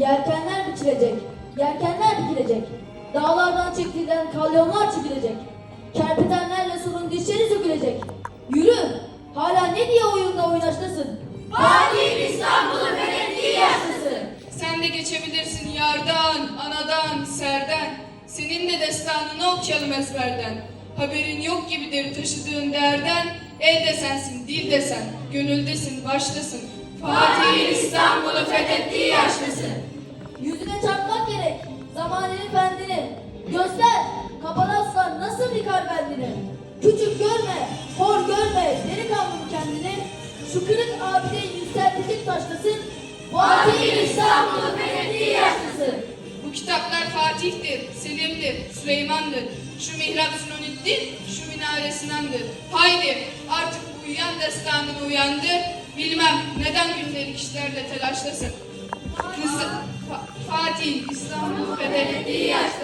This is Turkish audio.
Yelkenler biçilecek, yelkenler dikilecek. Dağlardan çektiğinden kalyonlar çekilecek. Kerpetenlerle surun dişleri sökülecek. Yürü, hala ne diye oyunda oynaştasın? Fatih İstanbul'u fethettiği yaştasın. Sen de geçebilirsin yardan, anadan, serden. Senin de destanını okuyalım ezberden. Haberin yok gibidir taşıdığın derden. El de sensin, dil de sen, gönüldesin, baştasın. Fatih'in İstanbul'u fethettiği yaştasın. Yüzüne çarpmak gerek, zamanının bendini. Göster, kapan aslan nasıl yıkar bendini. Küçük görme, hor görme, delikanlım kendini. Şu kırık abideyi yükseltecek taşlasın. Fatih'in İstanbul'u fethettiği yaştasın. Bu kitaplar Fatih'tir, Selim'dir, Süleyman'dır. Şu mihrap Sünonittin, şu minare Sinan'dır. Haydi artık bu uyuyan destanını uyandır. Bilmem neden gündelik işlerle telaşlasın. Kızı, Fa- Fatih fethettiği yaştasın.